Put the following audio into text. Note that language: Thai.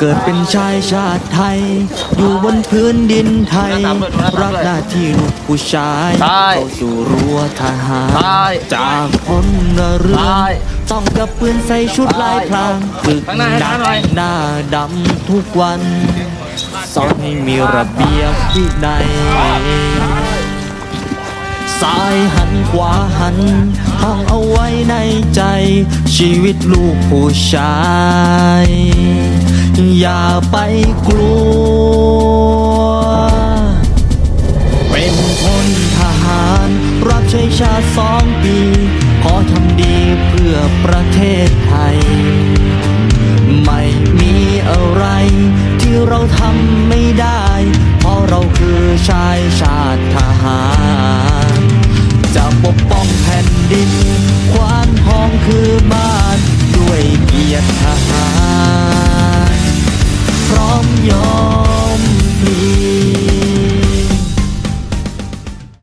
เกิดเป็นชายชาติไทย อยู่บนพื้นดินไทย รับหน้าที่ลูกผู้ชายใช่เข้าสู่รั้วทหารใช่จากคนละเรือนใช่ต้องกับปืนใส่ชุดลายพรางฝึกข้างหน้าดัข้างหน้าหน่อยหน้าดำทุกวันสอนให้มีระเบียบวินัยซ้ายหันขวาหันท่องเอาไว้ในใจ ชีวิตลูกผู้ชายอย่า ไปกลัว เป็นพลทหาร รับใช้ชาติสองปี ขอทำดีเพื่อประเทศไทย ไม่มีอะไรที่เราทำไม่ได้ เพราะเราคือชายชาา